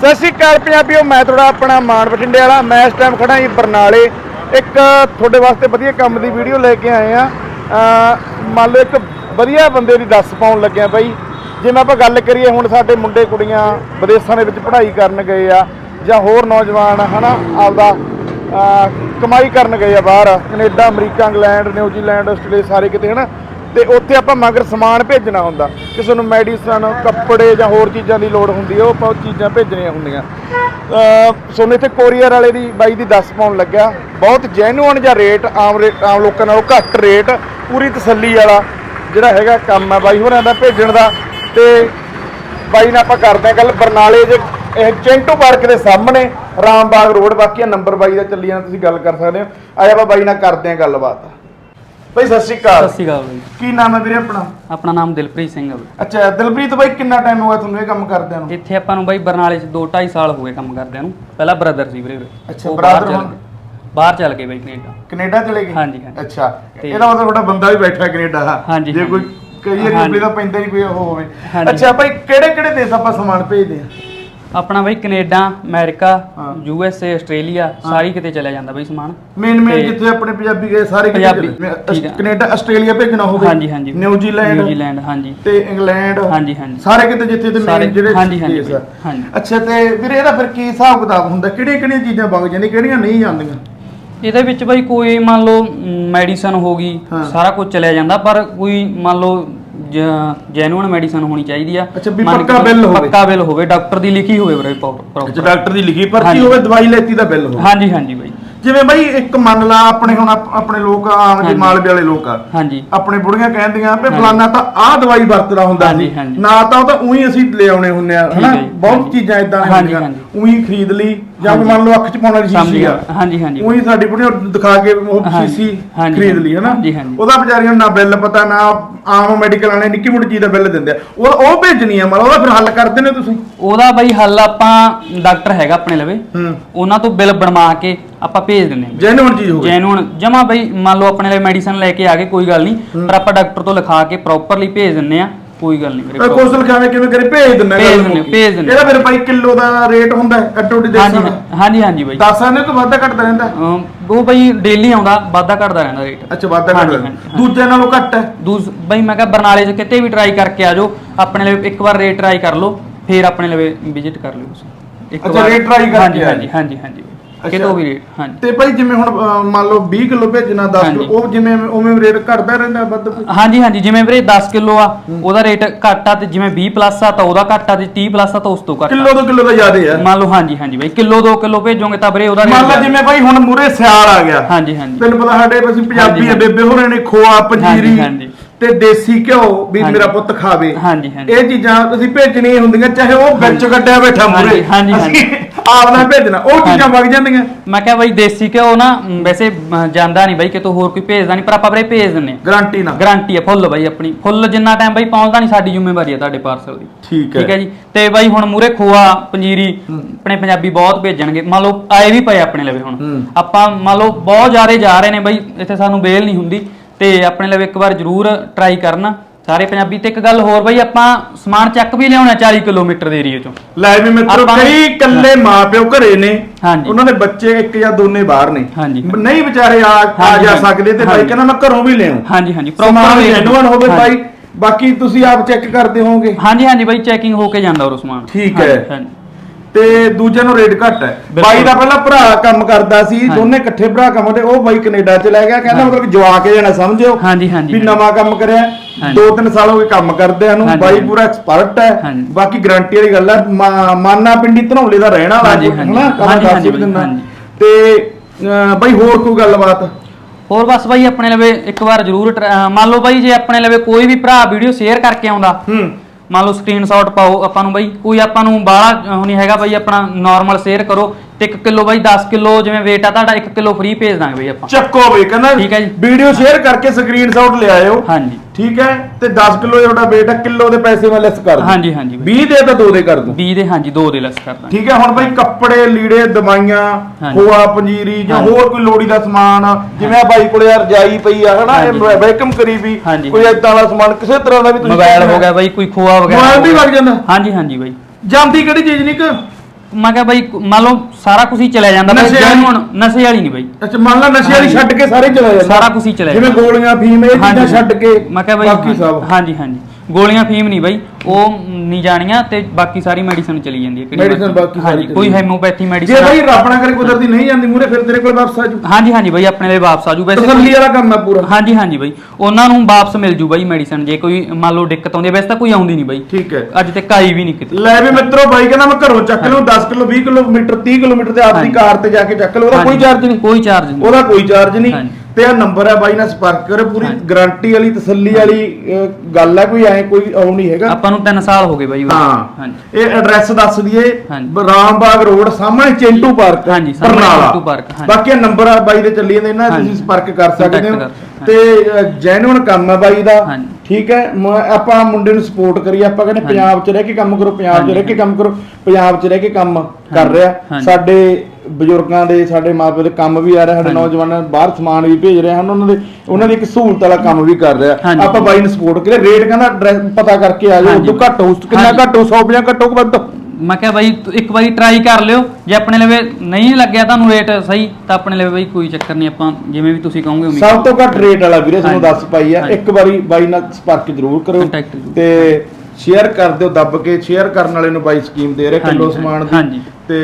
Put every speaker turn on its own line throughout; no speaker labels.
ਸਤਿ ਸ਼੍ਰੀ ਅਕਾਲ ਪੰਜਾਬੀਓ, ਮੈਂ ਤੁਹਾਡਾ ਆਪਣਾ ਮਾਨ ਬਠਿੰਡੇ ਵਾਲਾ। ਮੈਂ ਇਸ ਟਾਈਮ ਖੜਾ ਜੀ ਬਰਨਾਲੇ। ਇੱਕ ਤੁਹਾਡੇ ਵਾਸਤੇ ਵਧੀਆ ਕੰਮ ਦੀ ਵੀਡੀਓ ਲੈ ਕੇ ਆਏ ਆ ਮੰਨ ਲਓ ਇੱਕ ਵਧੀਆ ਬੰਦੇ ਦੀ ਦੱਸ ਪਾਉਣ ਲੱਗਿਆ ਬਾਈ। ਜਿਵੇਂ ਆਪਾਂ ਗੱਲ ਕਰੀਏ ਹੁਣ ਸਾਡੇ ਮੁੰਡੇ ਕੁੜੀਆਂ ਵਿਦੇਸ਼ਾਂ ਦੇ ਵਿੱਚ ਪੜ੍ਹਾਈ ਕਰਨ ਗਏ ਆ, ਜਾਂ ਹੋਰ ਨੌਜਵਾਨ ਹਨਾ, ਆਪਦਾ ਕਮਾਈ ਕਰਨ ਗਏ ਆ ਬਾਹਰ, Canada, America, England, New Zealand, Australia, ਸਾਰੇ ਕਿਤੇ ਹਨਾ। ਤੇ ਉੱਥੇ ਆਪਾਂ ਮਗਰ ਸਮਾਨ ਭੇਜਣਾ ਹੁੰਦਾ। ਕਿਸੇ ਨੂੰ ਮੈਡੀਸਨ ਕੱਪੜੇ ਜਾਂ ਹੋਰ ਚੀਜ਼ਾਂ ਦੀ ਲੋੜ ਹੁੰਦੀ ਹੈ ਉਹ ਆਪਾਂ ਉਹ ਚੀਜ਼ਾਂ ਭੇਜਣੀਆਂ ਹੁੰਦੀਆਂ। ਅਹ ਸੋਨੂੰ ਇੱਥੇ ਕੋਰੀਅਰ ਵਾਲੇ ਦੀ ਬਾਈ ਦੀ ਦੱਸ ਪਾਉਣ ਲੱਗਿਆ। ਬਹੁਤ ਜੈਨੂਅਨ ਜਾਂ ਰੇਟ ਆਮ ਰੇਟ ਆਮ ਲੋਕਾਂ ਨਾਲੋਂ ਘੱਟ ਰੇਟ ਪੂਰੀ ਤਸੱਲੀ ਵਾਲਾ ਜਿਹੜਾ ਹੈਗਾ ਕੰਮ ਹੈ ਬਾਈ ਹੋਰਾਂ ਦਾ ਭੇਜਣ ਦਾ। ਤੇ ਬਾਈ ਨਾਲ ਆਪਾਂ ਕਰਦੇ ਹਾਂ ਗੱਲ, ਬਰਨਾਲੇ ਦੇ, ਇਹ ਚੈਂਟੂ ਪਾਰਕ ਦੇ ਸਾਹਮਣੇ, ਰਾਮਬਾਗ ਰੋਡ, ਬਾਕੀ ਨੰਬਰ ਬਾਈ ਦਾ ਚੱਲੀ ਜਾਂਦਾ, ਤੁਸੀਂ ਗੱਲ ਕਰ ਸਕਦੇ ਹੋ। ਆਇਆ ਆਪਾਂ ਬਾਈ ਨਾਲ ਕਰਦੇ ਹਾਂ ਗੱਲਬਾਤ। ਬਾਈ ਸਤਿ ਸ਼੍ਰੀ ਅਕਾਲ
ਸਤਿ ਸ਼੍ਰੀ ਅਕਾਲ ਬਾਈ
ਕੀ ਨਾਮ ਹੈ ਵੀਰੇ ਆਪਣਾ
ਆਪਣਾ ਨਾਮ ਦਿਲਪ੍ਰੀਤ ਸਿੰਘ ਹੈ ਬਾਈ
ਅੱਛਾ ਦਿਲਪ੍ਰੀਤ ਬਾਈ ਕਿੰਨਾ ਟਾਈਮ ਹੋ ਗਿਆ ਤੁਹਾਨੂੰ ਇਹ ਕੰਮ ਕਰਦਿਆਂ ਨੂੰ
ਇੱਥੇ ਆਪਾਂ ਨੂੰ ਬਾਈ ਬਰਨਾਲੇ 'ਚ 2 2.5 ਸਾਲ ਹੋ ਗਏ ਕੰਮ ਕਰਦਿਆਂ ਨੂੰ ਪਹਿਲਾਂ ਬ੍ਰਦਰ ਸੀ ਵੀਰੇ ਉਰੇ।
ਅੱਛਾ,
ਉਹ ਬਾਹਰ
brother
ਚੱਲ
ਹੁਣ?
ਗਏ। ਬਾਹਰ ਚੱਲ ਗਏ ਬਾਈ ਕੈਨੇਡਾ
ਕੈਨੇਡਾ ਚਲੇ ਗਏ
ਹਾਂਜੀ, ਹਾਂਜੀ।
ਅੱਛਾ
ਤੇ-
ਇਹਦਾ ਮਤਲਬ ਤੁਹਾਡਾ ਬੰਦਾ ਵੀ ਬੈਠਾ ਕੈਨੇਡਾ ਦਾ
ਹਾਂਜੀ,
ਜੇ ਕੋਈ। ਕਈ ਵਾਰੀ
ਹਾਂਜੀ।
ਦਾ ਪੈਂਦਾ ਨਹੀਂ ਕੋਈ ਉਹ ਹੋਵੇ
ਹਾਂਜੀ।
ਅੱਛਾ ਭਾਈ ਕਿਹੜੇ ਕਿਹੜੇ ਦੇਸ਼ ਆਪਾਂ ਸਮਾਨ ਭੇਜਦੇ ਆ
ਆਪਣਾ ਬਾਈ ਕੈਨੇਡਾ ਅਮਰੀਕਾ
ਹਾਂ।
ਯੂ ਐਸ ਏ ਆਸਟ੍ਰੇਲੀਆ ਸਾਰੀ ਕਿਤੇ ਚਲਿਆ ਜਾਂਦਾ ਬਾਈ ਸਮਾਨ
ਮੇਨ ਮੇਨ
ਤੇ-
ਜਿੱਥੇ ਆਪਣੇ ਪੰਜਾਬੀ ਗਏ ਸਾਰੇ ਕਿਤੇ
ਪੰਜਾਬੀ,
ਚਲੇ ਗਏ।
ਠੀਕ ਆ।
ਕੈਨੇਡਾ ਆਸਟ੍ਰੇਲੀਆ ਭੇਜਣਾ ਹੋਵੇ
ਹਾਂਜੀ, ਹਾਂਜੀ।
ਨਿਊਜ਼ੀਲੈਂਡ
ਨਿਊਜ਼ੀਲੈਂਡ ਹਾਂਜੀ
ਤੇ ਇੰਗਲੈਂਡ
ਹਾਂਜੀ, ਹਾਂਜੀ।
ਸਾਰੇ ਕਿਤੇ ਜਿੱਥੇ ਤੇ
ਸਾਰੇ-
ਮੇਨ ਜਿਹੜੇ
ਹਾਂਜੀ, ਹਾਂਜੀ
ਦੇਸ਼ ਆ।
ਬਾਈ, ਹਾਂਜੀ।
ਅੱਛਾ ਤੇ ਵੀਰੇ ਇਹਦਾ ਫਿਰ ਕੀ ਹਿਸਾਬ ਕਿਤਾਬ ਹੁੰਦਾ ਕਿਹੜੀਆਂ ਕਿਹੜੀਆਂ ਚੀਜ਼ਾਂ ਵਗ ਜਾਂਦੀਆਂ ਕਿਹੜੀਆਂ ਨਹੀਂ ਜਾਂਦੀਆਂ
ਇਹਦੇ ਵਿੱਚ ਬਾਈ ਕੋਈ ਮੰਨ ਲਓ ਮੈਡੀਸਨ ਹੋ ਗਈ
ਹਾਂ।
ਸਾਰਾ ਕੁਝ ਚਲਿਆ ਜਾਂਦਾ ਪਰ ਕੋਈ ਮੰਨ ਲਓ ਜੈਨੂਅਨ ਮੈਡੀਸਨ ਹੋਣੀ ਚਾਹੀਦੀ ਆ
ਅੱਛਾ, ਵੀ
ਮੰਨ ਕੇ
ਪੱਕਾ ਬਿੱਲ ਹੋਵੇ।
ਪੱਕਾ ਬਿੱਲ ਹੋਵੇ ਡਾਕਟਰ ਦੀ ਲਿਖੀ ਹੋਵੇ ਵੀਰੇ ਪ੍ਰੋਪਰ
ਡਾਕਟਰ ਦੀ ਲਿਖੀ ਪਰਚੀ
ਹਾਂਜੀ।
ਹੋਵੇ ਦਵਾਈ ਲੈਤੀ ਦਾ ਬਿੱਲ ਹੋਵੇ
ਹਾਂਜੀ ਹਾਂਜੀ ਬਾਈ
ਜਿਵੇਂ ਬਾਈ ਇੱਕ ਮੰਨ ਲਾ ਆਪਣੇ ਹੁਣ ਆਪ- ਆਪਣੇ ਲੋਕ ਆਮ
ਹਾਂਜੀ।
ਮਾਲਵੇ ਵਾਲੇ ਲੋਕ ਆ।
ਹਾਂਜੀ।
ਆਪਣੇ ਬੁੜੀਆਂ ਕਹਿੰਦੀਆਂ ਵੀ ਫਲਾਨਾ ਤਾਂ ਆਹ ਦਵਾਈ ਵਰਤਦਾ ਹੁੰਦਾ
ਹਾਂਜੀ,
ਸੀ।
ਹਾਂਜੀ।
ਨਾ ਤਾਂ ਉਹ ਤਾਂ ਉਹੀ ਅਸੀਂ ਲੈ ਆਉਣੇ ਹੁੰਨੇ ਆ
ਠੀਕ
ਹਨਾ
ਹੈ ਜੀ,
ਬਹੁਤ
ਹਾਂਜੀ।
ਚੀਜ਼ਾਂ ਇਦਾਂ
ਹਾਂਜੀ,
ਹੁੰਦੀਆਂ। ਉਹੀ ਖਰੀਦ ਲਈ ਜਾਂ
ਹਾਂਜੀ।
ਮੰਨ ਲਓ ਅੱਖ ਚ ਪਾਉਣ ਵਾਲੀ ਸ਼ੀਸ਼ੀ ਆ।
ਹਾਂਜੀ ਹਾਂਜੀ।
ਉਹੀ ਸਾਡੀ ਬੁੜੀ ਦਿਖਾ ਕੇ ਉਹ
ਹਾਂਜੀ,
ਸ਼ੀਸ਼ੀ
ਹਾਂਜੀ,
ਖਰੀਦ ਲਈ ਹਨਾ?
ਹਾਂਜੀ, ਹਾਂਜੀ।
ਉਹਦਾ ਵਿਚਾਰੀਆਂ ਨੂੰ ਨਾ ਬਿੱਲ ਪਤਾ ਨਾ ਆਮ ਮੈਡੀਕਲ ਵਾਲੇ ਨਿੱਕੀ ਮੋਟੀ ਚੀਜ਼ ਦਾ ਬਿੱਲ ਦਿੰਦੇ ਆ। ਉਹ ਉਹ ਭੇਜਣੀ ਆ ਮਤਲਬ ਉਹਦਾ ਫਿਰ ਹੱਲ ਕਰਦੇ ਨੇ ਤੁਸੀਂ?
ਉਹਦਾ ਬਾਈ ਹੱਲ ਆਪਾਂ ਡਾਕਟਰ ਹੈਗਾ ਆਪਣੇ ਲਵੇ।
ਹੂੰ।
ਉਹਨਾਂ ਤੋਂ ਬਿੱਲ ਬਣਵਾ ਕੇ ਆਪਾਂ ਭੇਜ ਦਿੰਦੇ ਹਾਂ
ਜੈਨੂਨ ਚੀਜ਼ ਹੋਵੇ
ਜੈਨੂਨ ਜਮਾ ਬਈ ਮੰਨ ਲਓ ਆਪਣੇ ਲਈ ਮੈਡੀਸਨ ਲੈ ਕੇ ਆ ਗਏ ਕੋਈ ਗੱਲ ਨਹੀਂ। ਪਰ ਆਪਾਂ ਡਾਕਟਰ ਤੋਂ ਲਿਖਾ ਕੇ ਪ੍ਰੋਪਰਲੀ ਭੇਜ ਦਿੰਨੇ ਆ ਕੋਈ ਗੱਲ ਨਹੀਂ ਵੀਰੇ
ਕੋਸਲ ਖਾਵੇਂ ਕਿਵੇਂ ਕਰੇ? ਭੇਜ ਦਿੰਦਾ
ਭੇਜ ਦਿੰਦੇ। ਭੇਜ ਦਿੰਦੇ।
ਇਹਦਾ ਫਿਰ ਬਾਈ ਕਿਲੋ ਦਾ ਰੇਟ ਹੁੰਦਾ ਅੱਡੀ
ਹਾਂਜੀ
ਦੇਸਾਂ
ਹਾਂਜੀ ਹਾਂਜੀ ਬਾਈ।
ਦਸਾਂ ਨੇ ਤੋਂ ਵਾਧਾ ਘਟਦਾ ਰਹਿੰਦਾ
ਉਹ ਬਾਈ ਡੇਲੀ ਆਉਂਦਾ ਵਾਧਾ ਘਟਦਾ ਰਹਿੰਦਾ ਰੇਟ
ਅੱਛਾ ਵਾਧਾ ਘਟਦਾ ਦੂਜਿਆਂ ਨਾਲੋਂ ਘੱਟ ਹੈ।
ਦੂਸ ਬਈ ਮੈਂ ਕਿਹਾ ਬਰਨਾਲੇ 'ਚ ਕਿਤੇ ਵੀ ਟਰਾਈ ਕਰਕੇ ਆ ਜਾਓ ਆਪਣੇ ਲਈ ਇੱਕ ਵਾਰ ਰੇਟ ਟਰਾਈ ਕਰ ਲਓ ਫਿਰ ਆਪਣੇ ਲਈ ਵਿਜ਼ਿਟ ਕਰ ਲਿਓ ਤੁਸੀਂ। ਇੱਕ
ਅੱਛਾ, rate try ਕਰਕੇ
ਹਾਂਜੀ। ਹਾਂਜੀ ਹਾਂਜੀ। ਕਿਤੋਂ ਵੀ ਰੇਟ ਹਾਂਜੀ।
ਤੇ ਭਾਈ ਜਿਵੇਂ ਹੁਣ ਅਹ, ਮੰਨ ਲਓ 20 ਕਿਲੋ ਭੇਜਣਾ 10
ਹਾਂਜੀ।
ਕਿਲੋ ਉਹ ਜਿਵੇਂ ਉਵੇਂ ਰੇਟ ਘਟਦਾ ਰਹਿੰਦਾ ਵੱਧ
ਹਾਂਜੀ ਹਾਂਜੀ ਜਿਵੇਂ ਵੀਰੇ 10 ਕਿਲੋ ਆ ਉਹਦਾ ਰੇਟ ਘੱਟ ਆ ਤੇ ਜਿਵੇਂ 20 ਪਲੱਸ ਆ ਤਾਂ ਉਹਦਾ ਘੱਟ ਆ ਤੇ 30 ਪਲੱਸ ਆ ਤਾਂ ਉਸ ਤੋਂ ਘੱਟ
ਕਿਲੋ ਤੋਂ ਕਿਲੋ ਦਾ ਜ਼ਿਆਦਾ ਹੈ
ਮੰਨ ਲਓ ਹਾਂਜੀ ਹਾਂਜੀ ਬਾਈ ਕਿਲੋ 2 ਕਿਲੋ ਭੇਜੋਗੇ ਤਾਂ ਵੀਰੇ ਉਹਦਾ
ਮੰਨ ਲਾ
rate-
ਜਿਵੇਂ ਭਾਈ ਹੁਣ ਮੂਰੇ ਸਿਆਲ ਆ ਗਿਆ।
ਹਾਂਜੀ ਹਾਂਜੀ।
ਤੈਨੂੰ ਪਤਾ ਸਾਡੇ ਅਸੀਂ ਪੰਜਾਬੀ ਆ
ਹਾਂਜੀ,
ਬੇਬੇ ਹੋਰਾਂ ਨੇ ਖੋਆ ਪੰਜੀਰੀ।
ਹਾਂਜੀ।
ਤੇ ਦੇਸੀ ਘਿਓ ਵੀ। ਮੇਰਾ ਪੁੱਤ ਖਾਵੇ।
ਹਾਂਜੀ ਹਾਂਜੀ।
ਇਹ ਚੀਜ਼ਾਂ ਤੁਸੀਂ ਭੇਜਣੀਆਂ ਹੁੰਦੀਆਂ ਚਾਹੇ ਉਹ ਵਿੱਚ ਕੱਢਿਆ ਬੈਠਾ ਮੂਰੇ
ਹਾਂਜੀ, ਹਾਂਜੀ,
ਆਪ ਨਾਲ ਭੇਜਣਾ ਉਹ ਚੀਜ਼ਾਂ ਵਗ ਜਾਂਦੀਆਂ।
ਮੈਂ ਕਿਹਾ ਬਾਈ ਦੇਸੀ ਘਿਓ ਨਾ ਵੈਸੇ ਜਾਂਦਾ ਨਹੀਂ ਬਾਈ ਕਿਤੋਂ ਹੋਰ ਕੋਈ ਭੇਜਦਾ ਨਹੀਂ ਪਰ ਆਪਾਂ ਵੀਰੇ ਭੇਜ ਦਿੰਨੇ
ਗਾਰੰਟੀ ਨਾਲ।
ਗਾਰੰਟੀ ਹੈ ਫੁੱਲ ਬਾਈ ਆਪਣੀ। ਫੁੱਲ ਜਿੰਨਾ ਟਾਈਮ ਬਾਈ ਪਹੁੰਚਦਾ ਨਹੀਂ ਸਾਡੀ ਜ਼ਿੰਮੇਵਾਰੀ ਹੈ ਤੁਹਾਡੇ ਪਾਰਸਲ ਦੀ।
ਠੀਕ ਹੈ।
ਠੀਕ ਹੈ ਜੀ? ਤੇ ਬਾਈ ਹੁਣ ਮੂਰੇ ਖੋਆ ਪੰਜੀਰੀ ਆਪਣੇ ਪੰਜਾਬੀ ਬਹੁਤ ਭੇਜਣਗੇ। ਮੰਨ ਲਓ ਆਏ ਵੀ ਪਏ ਆਪਣੇ ਲਵੇ ਹੁਣ। ਆਪਾਂ ਮੰਨ ਲਓ ਬਹੁਤ ਜ਼ਿਆਦੇ ਜਾ ਰਹੇ ਨੇ ਬਾਈ ਇੱਥੇ ਸਾਨੂੰ ਬੇਲ ਨਹੀਂ ਹੁੰਦੀ। ਤੇ ਆਪਣੇ ਲਵੇ ਇੱਕ ਵਾਰ ਜ਼ਰੂਰ ਟਰਾਈ ਕਰਨਾ ਸਾਰੇ ਪੰਜਾਬੀ ਤੇ ਇੱਕ ਗੱਲ ਹੋਰ ਬਾਈ ਆਪਾਂ ਸਮਾਨ ਚੱਕ ਵੀ ਲਿਆਉਣਾ 40 ਕਿਲੋਮੀਟਰ ਦੇ ਏਰੀਆ ਚੋਂ
ਲੈ ਵੀ ਮਿੱਤਰੋ
ਆਪਾਂ
ਕਈ ਇਕੱਲੇ ਮਾਪਿਓ ਘਰੇ ਨੇ
ਹਾਂਜੀ।
ਉਹਨਾਂ ਦੇ ਬੱਚੇ ਇੱਕ ਜਾਂ ਦੋਨੇ ਬਾਹਰ ਨੇ
ਹਾਂਜੀ।
ਨਹੀਂ ਵਿਚਾਰੇ ਆ ਆ
ਹਾਂਜੀ,
ਜਾ
ਹਾਂਜੀ।
ਸਕਦੇ ਤੇ ਬਾਈ
ਹਾਂਜੀ।
ਕਹਿੰਦਾ ਮੈਂ ਘਰੋਂ ਵੀ ਲਿਆਉਂ
ਹਾਂਜੀ ਹਾਂਜੀ
ਸਮਾਨ ਜੈਨੂਅਨ ਹੋਵੇ। ਬਾਈ ਬਾਕੀ ਤੁਸੀਂ ਆਪ ਚੈੱਕ ਕਰਦੇ ਹੋਵੋਗੇ
ਹਾਂਜੀ ਹਾਂਜੀ ਬਾਈ ਚੈਕਿੰਗ ਹੋ ਕੇ ਜਾਂਦਾ ਉਹ ਸਮਾਨ
ਠੀਕ
ਹਾਂਜੀ,
ਹੈ।
ਹਾਂਜੀ।
ਤੇ ਦੂਜੇ ਨੂੰ ਰੇਟ ਘੱਟ ਹੈ। ਬਾਈ ਦਾ ਪਹਿਲਾਂ ਭਰਾ ਕੰਮ ਕਰਦਾ ਸੀ। ਦੋਨੇ ਇਕੱਠੇ ਭਰਾ ਕੰਮ ਕਰਦੇ ਉਹ ਬਾਈ ਕੈਨੇਡਾ ਚ ਲੈ ਗਿਆ ਕਹਿੰਦਾ। ਮਤਲਬ ਜਵਾ ਕੇ ਜਾਣਾ ਸਮਝਿਓ
ਹਾਂਜੀ, ਹਾਂਜੀ,
ਵੀ। ਨਵਾਂ ਕੰਮ ਕਰਿਆ। ਦੋ ਤਿੰਨ ਸਾਲ ਹੋ ਗਏ ਕੰਮ ਕਰਦਿਆਂ ਨੂੰ ਬਾਈ। ਪੂਰਾ ਐਕਸਪਰਟ ਹੈ। ਬਾਕੀ ਗਾਰੰਟੀ ਵਾਲੀ ਗੱਲ ਹੈ ਮਾਨਾ ਪਿੰਡੀ ਧਨੌਲੇ ਦਾ ਰਹਿਣ ਵਾਲਾ
ਹਾਂਜੀ।
ਹਨਾ ਕੰਮ
ਹਾਂਜੀ,
ਦੱਸ ਦਿੰਦਾ। ਤੇ ਬਾਈ ਹੋਰ ਕੋਈ ਗੱਲਬਾਤ
ਹੋਰ ਬਸ ਬਾਈ ਆਪਣੇ ਲਵੇ ਇੱਕ ਵਾਰ ਜ਼ਰੂਰ ਮੰਨ ਲਓ ਬਾਈ ਜੇ ਆਪਣੇ ਲਵੇ ਕੋਈ ਵੀ ਭਰਾ ਵੀਡੀਓ ਸ਼ੇਅਰ ਕਰਕੇ ਆਉਂਦਾ
ਹੂੰ
ਮੰਨ ਲਓ ਸਕਰੀਨਸ਼ਾਟ ਪਾਓ ਆਪਾਂ ਨੂੰ ਬਈ, ਕੋਈ ਆਪਾਂ ਨੂੰ ਬਾਹਲਾ ਉਹ ਨਹੀਂ ਹੈਗਾ ਬਈ, ਆਪਣਾ ਨਾਰਮਲ ਸ਼ੇਅਰ ਕਰੋ। ਤੇ 1 ਕਿਲੋ ਬਾਈ 10 ਕਿਲੋ ਜਿਵੇਂ weight ਆ ਤੁਹਾਡਾ 1 ਕਿਲੋ ਫ੍ਰੀ ਭੇਜ ਦਾਂਗੇ ਬਾਈ ਆਪਾਂ
ਚੱਕੋ ਬਈ ਕਹਿੰਦਾ
ਠੀਕ ਹੈ ਜੀ।
ਵੀਡੀਓ ਸ਼ੇਅਰ ਕਰਕੇ ਸਕਰੀਨਸ਼ਾਟ ਲਿਆਇਓ
ਹਾਂਜੀ
ਠੀਕ ਹੈ ਤੇ 10 ਕਿਲੋ ਤੁਹਾਡਾ weight ਹੈ ਕਿਲੋ ਦੇ ਪੈਸੇ ਮੈਂ ਲੈਸ ਕਰ ਦੂੰ
ਹਾਂਜੀ ਹਾਂਜੀ ਬਾਈ
20 ਦੇ ਤਾਂ ਦੋ ਦੇ ਕਰ ਦੂੰ
20 ਦੇ ਹਾਂਜੀ ਦੋ ਦੇ ਲੈਸ ਕਰ ਦਾਂਗੇ
ਠੀਕ ਹੈ ਹੁਣ ਬਈ ਕੱਪੜੇ ਲੀੜੇ ਦਵਾਈਆਂ
ਹਾਂਜੀ।
ਖੋਆ ਪੰਜੀਰੀ ਜਾਂ
ਹਾਂਜੀ।
ਹੋਰ ਕੋਈ ਲੋੜੀ ਦਾ ਸਮਾਨ ਜਿਵੇਂ ਆ ਬਾਈ ਕੋਲੇ ਯਾਰ ਜਾਈ ਪਈ ਆ ਹਨਾ ਇਹ
ਹਾਂਜੀ।
ਵੈਕਮ ਕਰੀ ਵੀ
ਹਾਂਜੀ।
ਕੋਈ ਏਦਾਂ ਦਾ ਸਮਾਨ ਕਿਸੇ ਤਰ੍ਹਾਂ ਦਾ ਵੀ ਤੁਸੀਂ
ਮੋਬਾਈਲ। ਹੋ ਗਿਆ ਬਾਈ ਕੋਈ ਖੋਆ ਵਗੈਰਾ
ਮੋਬਾਈਲ ਵੀ
ਹੋ ਗਿਆ।
ਵਗ ਜਾਂਦਾ
ਹਾਂਜੀ ਹਾਂਜੀ ਬਾਈ
ਜਾਂਦੀ ਕਿਹੜੀ ਚੀਜ਼ ਨਹੀਂ ਕਿ
ਮੈਂ ਕਿਹਾ ਬਾਈ ਮੰਨ ਲਓ ਸਾਰਾ ਕੁਝ ਹੀ ਚਲਿਆ ਜਾਂਦਾ ਬਾਈ
ਨਸ਼ੇ ਵਾਲੀ-
ਹੁਣ ਨਸ਼ੇ ਵਾਲੀ ਨਹੀਂ ਬਾਈ
ਅੱਛਾ ਮੰਨ ਲਾ ਨਸ਼ੇ ਵਾਲੀ। ਛੱਡ ਕੇ ਸਾਰੇ ਚਲੇ ਜਾਂਦੇ
ਸਾਰਾ ਕੁਛ ਹੀ ਚਲੇ
ਜਿਵੇਂ
ਜਾਂਦਾ।
ਗੋਲੀਆਂ ਫੀਮ ਇਹ ਚੀਜ਼ਾਂ
ਹਾਂਜੀ।
ਛੱਡ ਕੇ
ਮੈਂ ਕਿਹਾ ਬਾਈ
ਬਾਕੀ ਸਭ
ਹਾਂਜੀ ਹਾਂਜੀ ਗੋਲੀਆਂ ਫੀਮ ਨਹੀਂ ਬਾਈ ਉਹ ਨਹੀਂ ਜਾਣੀਆਂ ਤੇ ਬਾਕੀ ਸਾਰੀ ਮੈਡੀਸਨ ਚਲੀ ਜਾਂਦੀ ਹੈ ਕਿਹੜੀ
Medicine। ਬਾਕੀ ਸਾਰੀ
ਹਾਂਜੀ
ਚਲੀ
ਕੋਈ
ਜਾਂਦੀ।
ਹੈਮੋਪੈਥੀ
ਜੇ
ਮੈਡੀਸਨ
ਬਾਈ ਰੱਬ ਨਾ ਕਰੇ ਕੁਦਰਤੀ ਨਹੀਂ ਜਾਂਦੀ ਮੂਰੇ ਫਿਰ ਤੇਰੇ ਕੋਲ ਵਾਪਸ ਆ ਜੂ
ਹਾਂਜੀ ਹਾਂਜੀ ਬਾਈ ਆਪਣੇ ਲਈ ਵਾਪਸ ਆਜੂ ਵੈਸੇ
ਤਸੱਲੀ ਵਾਲਾ ਕੰਮ ਹੈ ਪੂਰਾ।
ਹਾਂਜੀ ਹਾਂਜੀ ਬਾਈ ਉਹਨਾਂ ਨੂੰ ਵਾਪਸ ਮਿਲ ਜੂ ਬਾਈ ਮੈਡੀਸਨ ਜੇ ਕੋਈ ਮੰਨ ਲਓ ਦਿੱਕਤ ਆਉਂਦੀ ਹੈ। ਵੈਸੇ ਤਾਂ ਕੋਈ ਆਉਂਦੀ ਨਹੀਂ ਬਾਈ।
ਠੀਕ ਹੈ।
ਅੱਜ ਤੱਕ ਆਈ ਵੀ ਨਹੀਂ ਕਿਤੇ।
ਲੈ ਵੀ ਮਿੱਤਰੋ ਬਾਈ ਕਹਿੰਦਾ ਮੈਂ ਘਰੋਂ ਚੱਕ ਲਵਾਂ 10 ਕਿਲੋ 20 ਕਿਲੋਮੀਟਰ 30 ਕਿਲੋਮੀਟਰ ਤੇ ਆਪਦੀ
ਹਾਂਜੀ।
ਕਾਰ ਤੇ ਜਾ ਕੇ ਚੱਕ ਲਓ ਉਹਦਾ ਕੋਈ। ਚਾਰਜ ਨਹੀਂ।
ਕੋਈ ਚਾਰਜ ਨਹੀਂ।
ਉਹਦਾ ਕੋਈ ਚਾਰਜ ਨਹੀਂ।
ਹਾਂਜੀ।
ਤੇ ਆ ਨੰਬਰ ਹੈ ਬਾਈ ਨਾਲ ਸੰਪਰਕ ਕਰੋ ਪੂਰੀ
ਹਾਂਜੀ।
ਗਾਰੰਟੀ ਵਾਲੀ ਤਸੱਲੀ ਵਾਲੀ ਅਹ, ਗੱਲ ਹੈ ਕੋਈ ਐ ਕੋਈ ਉਹ ਨਹੀਂ ਹੈਗਾ
ਆਪਾਂ ਨੂੰ 3 ਸਾਲ ਹੋ ਗਏ ਬਾਈ
ਹਾਂ
ਹਾਂਜੀ
ਇਹ ਐਡਰੈਸ ਦੱਸ ਦਈਏ
ਹਾਂਜੀ।
ਰਾਮਬਾਗ ਰੋਡ ਸਾਹਮਣੇ ਚਿੰਟੂ ਪਾਰਕ
ਹਾਂਜੀ, ਸਾਹਮਣੇ
ਬਰਨਾਲਾ।
ਚਿੰਟੂ ਪਾਰਕ, ਹਾਂਜੀ।
ਬਾਕੀ ਨੰਬਰ ਆ ਬਾਈ ਦੇ ਚੱਲੀ ਜਾਂਦੇ ਇਹਨਾਂ ਨਾਲ ਤੁਸੀਂ
ਹਾਂਜੀ।
ਸੰਪਰਕ ਕਰ ਸਕਦੇ ਹੋ
Contact ਕਰ,
ਤੇ ਜੈਨੂਨ ਕੰਮ ਹੈ ਬਾਈ ਦਾ
ਹਾਂਜੀ।
ਠੀਕ ਹੈ ਮ- ਆਪਾਂ ਮੁੰਡੇ ਨੂੰ ਸਪੋਰਟ ਕਰੀਏ ਆਪਾਂ ਕਹਿੰਦੇ
ਹਾਂਜੀ।
ਪੰਜਾਬ 'ਚ ਰਹਿ ਕੇ ਕੰਮ ਕਰੋ ਪੰਜਾਬ 'ਚ
ਹਾਂਜੀ,
ਰਹਿ ਕੇ ਕੰਮ ਕਰੋ ਪੰਜਾਬ 'ਚ ਰਹਿ ਕੇ ਕੰਮ ਕਰ ਰਿਹਾ
ਹਾਂਜੀ।
ਸਾਡੇ ਬਜ਼ੁਰਗਾਂ ਦੇ ਸਾਡੇ ਮਾਪੇ ਦੇ ਕੰਮ ਵੀ ਆ ਰਿਹਾ ਸਾਡੇ। ਨੌਜਵਾਨਾਂ ਬਾਹਰ ਸਮਾਨ ਵੀ ਭੇਜ ਰਹੇ ਹਨ ਉਹਨਾਂ ਦੇ ਉਹਨਾਂ ਦੀ ਇੱਕ ਸਹੂਲਤ ਵਾਲਾ ਕੰਮ ਵੀ ਕਰ ਰਿਹਾ। ਆਪਾਂ ਬਾਈ ਨੂੰ ਸਪੋਰਟ ਕਰੀਏ ਰੇਟ ਕਹਿੰਦਾ ਪਤਾ ਕਰਕੇ ਆ ਜਾਓ। ਉਦੋਂ ਘੱਟ ਹੋ ਕਿੰਨਾ। ਘੱਟ ਹੋ 150 ਘੱਟ ਵੱਧ
ਮੈਂ ਕਿਹਾ ਬਾਈ ਇੱਕ ਵਾਰੀ ਟਰਾਈ ਕਰ ਲਿਓ ਜੇ ਆਪਣੇ ਲਵੇ ਨਹੀਂ ਲੱਗਿਆ ਤੁਹਾਨੂੰ ਰੇਟ ਸਹੀ ਤਾਂ ਆਪਣੇ ਲਵੇ ਬਾਈ ਕੋਈ ਚੱਕਰ ਨਹੀਂ ਆਪਾਂ ਜਿਵੇਂ ਵੀ ਤੁਸੀਂ ਕਹੋਗੇ ਉਮੀਦ
ਸਭ ਤੋਂ ਘੱਟ ਰੇਟ ਵਾਲਾ ਵੀਰੇ ਤੁਹਾਨੂੰ। ਦੱਸ ਪਾਈ ਆ। ਇੱਕ ਵਾਰੀ ਬਾਈ ਨਾਲ ਸੰਪਰਕ ਜ਼ਰੂਰ ਕਰੋ। ਤੇ ਸ਼ੇਅਰ ਕਰ ਦਿਓ ਦੱਬ ਕੇ ਸ਼ੇਅਰ ਕਰਨ ਵਾਲੇ ਨੂੰ ਬਾਈ ਸਕੀਮ ਦੇ ਰਿਹਾ ਕਿਲੋ ਸਮਾਨ ਦੀ। ਤੇ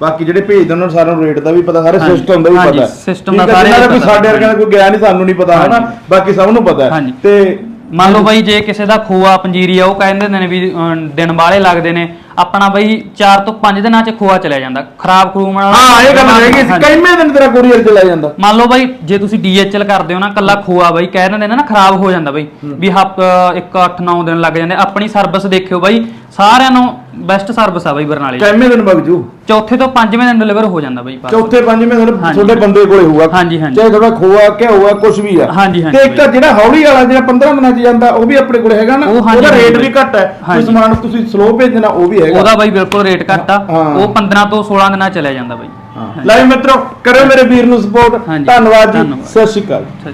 ਬਾਕੀ ਜਿਹੜੇ ਭੇਜਦੇ ਉਹਨਾਂ ਨੂੰ ਸਾਰਿਆਂ ਨੂੰ ਰੇਟ ਦਾ ਵੀ ਪਤਾ ਸਾਰੇ ਸਿਸਟਮ ਦਾ ਵੀ ਪਤਾ ਠੀਕ
ਦਾ ਸਾਰੇ
ਕੋਈ। ਸਾਡੇ ਵਰਗਿਆਂ ਦਾ ਕੋਈ ਗਿਆ ਨਹੀਂ ਸਾਨੂੰ ਨਹੀਂ ਪਤਾ ਹੈ ਨਾ
ਹਾਂਜੀ।
ਬਾਕੀ ਸਭ ਨੂੰ ਪਤਾ। ਤੇ
ਮੰਨ ਲਓ ਬਾਈ ਜੇ ਕਿਸੇ ਦਾ ਖੋਆ ਪੰਜੀਰੀ ਆ ਉਹ ਕਹਿੰਦੇ ਨੇ ਵੀ ਦਿਨ ਵਾਲੇ ਲੱਗਦੇ ਨੇ ਆਪਣਾ ਬਾਈ 4 ਤੋਂ 5 ਦਿਨਾਂ ਚ ਖੋਆ ਚਲਿਆ ਜਾਂਦਾ ਖਰਾਬ ਖਰੂਮ ਨਾਲ
ਹਾਂ ਇਹ ਗੱਲ ਰਹਿ ਗਈ ਸੀ
ਹਾਂਜੀ।
ਕਿੰਨੇ ਦਿਨ ਤੇਰਾ ਕੋਰੀਅਰ ਚਲਾ ਜਾਂਦਾ
ਮੰਨ ਲਓ ਬਾਈ ਜੇ ਤੁਸੀਂ DHL ਕਰਦੇ ਹੋ ਨਾ ਕੱਲਾ ਖੋਆ ਬਾਈ ਕਹਿ ਦਿੰਦੇ ਨੇ ਨਾ ਖਰਾਬ ਹੋ ਜਾਂਦਾ ਬਾਈ ਵੀ ਹਫ ਇੱਕ 8 9 ਦਿਨ ਲੱਗ ਜਾਂਦੇ ਆਪਣੀ ਸਰਵਿਸ ਦੇਖਿਓ ਬਾਈ ਸਾਰਿਆਂ ਨੂੰ ਬੈਸਟ ਸਰਵਿਸ ਆ ਬਾਈ ਬਰਨਾਲੇ।
ਕਿੰਨੇ ਦਿਨ ਵਗ ਜੂ
ਚੌਥੇ ਤੋਂ ਪੰਜਵੇਂ ਦਿਨ ਡਿਲੀਵਰ ਹੋ ਜਾਂਦਾ ਬਾਈ parcel।
ਚੌਥੇ ਪੰਜਵੇਂ ਦਿਨ
ਹਾਂਜੀ।
ਤੁਹਾਡੇ ਬੰਦੇ ਕੋਲੇ ਹੋਊਗਾ
ਹਾਂਜੀ, ਹਾਂਜੀ।
ਚਾਹੇ ਤੁਹਾਡਾ ਖੋਆ ਕਿ ਹੋਊਗਾ ਕੁਝ ਵੀ ਆ
ਹਾਂਜੀ, ਹਾਂਜੀ
ਤੇ ਇੱਕ
ਬਾਈ।
ਜਿਹੜਾ ਹੌਲੀ ਵਾਲਾ ਜਿਹੜਾ 15 ਦਿਨਾਂ ਚ ਜਾਂਦਾ ਉਹ ਵੀ ਆਪਣੇ ਕੋਲੇ ਹੈਗਾ ਨਾ
ਉਹ ਹਾਂਜੀ,
ਉਹਦਾ ਰੇਟ
ਹਾਂਜੀ।
ਵੀ ਘੱਟ ਹੈ ਕੋਈ
ਹਾਂਜੀ।
ਸਮਾਨ ਤੁਸੀਂ ਸਲੋ ਭੇਜਣਾ ਉਹ ਵੀ
ਉਹਦਾ ਬਾਈ ਬਿਲਕੁਲ ਰੇਟ ਘੱਟ ਆ।
ਹਾਂ।
ਉਹ 15 ਤੋਂ 16 ਦਿਨਾਂ 'ਚ ਚਲਿਆ ਜਾਂਦਾ ਬਾਈ।
ਲੈ ਮਿੱਤਰੋ ਕਰਿਓ ਮੇਰੇ ਵੀਰ ਨੂੰ ਸਪੋਰਟ
ਹਾਂਜੀ।
ਧੰਨਵਾਦ ਜੀ।
ਧੰਨਵਾਦ।
ਸਤਿ ਸ਼੍ਰੀ ਅਕਾਲ।